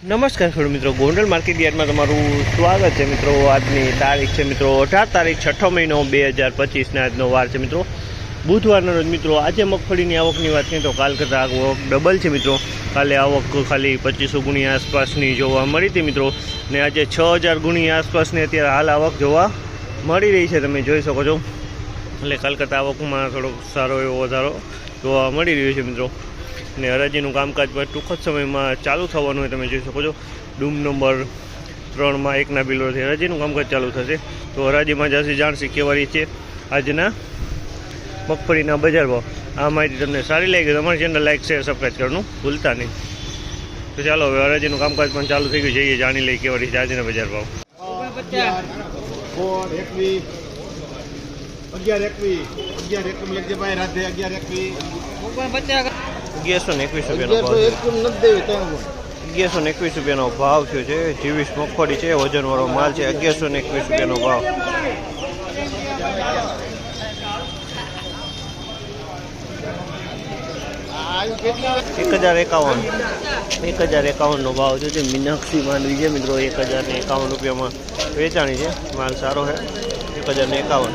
નમસ્કાર ખેડૂત મિત્રો, ગોંડલ માર્કેટ યાર્ડમાં તમારું સ્વાગત છે મિત્રો. આજની તારીખ છે મિત્રો, અઢાર તારીખ, છઠ્ઠો મહિનો બે હજાર પચીસના આજનો વાર છે મિત્રો. બુધવારના રોજ મિત્રો, આજે મગફળીની આવકની વાત કરીએ તો કાલ કરતાં આવક ડબલ છે મિત્રો. કાલે આવક ખાલી પચીસો ગુણી આસપાસની જોવા મળી હતી મિત્રો. ને આજે છ હજાર ગુણી આસપાસની અત્યારે હાલ આવક જોવા મળી રહી છે, તમે જોઈ શકો છો. એટલે કાલ કરતાં આવકમાં થોડોક સારો એવો વધારો જોવા મળી રહ્યો છે મિત્રો. ને હરાજીનું કામકાજ પણ ટૂંક જ સમયમાં ચાલુ થવાનું હોય તમે જોઈ શકો છો. ડૂમ નંબર ત્રણમાં એકના બિલોથી હરાજીનું કામકાજ ચાલુ થશે. તો હરાજીમાં જશે જાણશે કેવારી છે આજના મગફળીના બજાર ભાવ. આ માહિતી તમને સારી લાગી તમારી ચેનલ લાઈક, શેર સબસ્ક્રાઈબ કરવાનું ભૂલતા નહીં. તો ચાલો હવે હરાજીનું કામકાજ પણ ચાલુ થઈ ગયું જઈએ જાણી લઈએ કેવારી છે આજના બજાર ભાવ. અગિયાર એકવીસ અગિયાર એકવીસ લખજે ભાઈ રાધે અગિયાર એકવીસ અગિયારસો ને એકવીસ રૂપિયાનો અગિયારસો ને એકવીસ રૂપિયાનો ભાવ થયો છે. જીવીસ મગફળી છે વજનવાળો માલ છે અગિયારસો ને એકવીસ રૂપિયાનો ભાવ. એક હજાર એકાવન. એક હજાર એકાવનનો ભાવ છે. જે મીનાક્ષી માંડવી છે મિત્રો. એક હજાર ને એકાવન રૂપિયામાં વેચાણી છે. માલ સારો છે. એક હજાર ને એકાવન.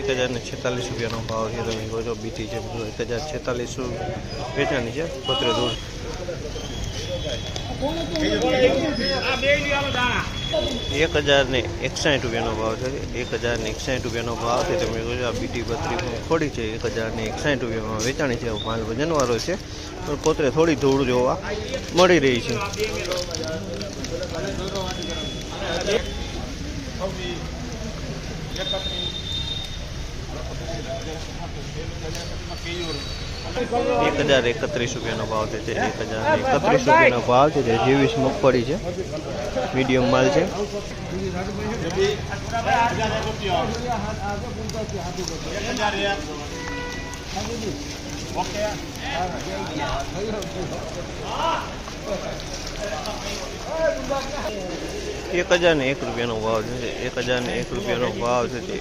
એક હજાર ને છેતાલીસ રૂપિયાનો ભાવ છે. તમે જોજો, બીટી છે બધું એક હજાર છેતાલીસ વેચાણી છે, પત્ર દૂર એક હજાર ને એકસાઠ રૂપિયાનો ભાવ છે. એક હજાર ને એકસાઠ રૂપિયાનો ભાવ છે. તમે કહો છો આ બીટી બત્રી થોડી છે. એક હજાર ને એકસાઠ રૂપિયામાં વેચાણી છે. માલ વજનવાળો છે. પણ પોતરે થોડી ધૂળ જોવા મળી રહી છે. એક હજાર એકત્રીસ રૂપિયાનો ભાવ છે એક હજાર એકત્રીસ રૂપિયાનો ભાવ છે, જે જેવીસ મગફળી છે. મીડિયમ માલ છે. એક હજાર ને એક રૂપિયાનો ભાવ છે એક હજાર ને એક રૂપિયાનો ભાવ છે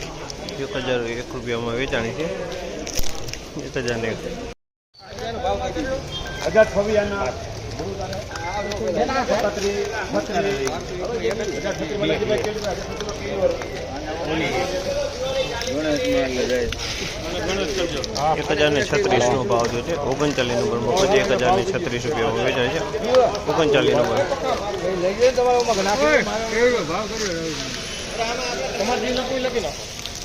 એક હજાર એક રૂપિયામાં વેચાણી છે. એક હજાર ને એક. હજાર એક ને છત્રીસ નો ભાવ જો છે. ઓગણચાલીસ નંબરમાં પછી એક હજાર ને છત્રીસ રૂપિયામાં વેચાય છે. ઓગણચાલીસ નંબર.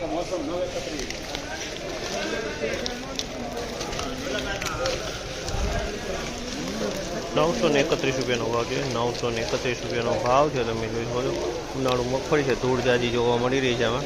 એકત્રીસ મોસમ નવ એકત્રીસ નવસો ને એકત્રીસ રૂપિયાનો ભાવ છે. નવસો ને એકત્રીસ રૂપિયાનો ભાવ છે. તમે જોઈ શકો છો. ઉનાળુ મગફળી છે ધૂળ જોવા મળી રહી છે આમાં.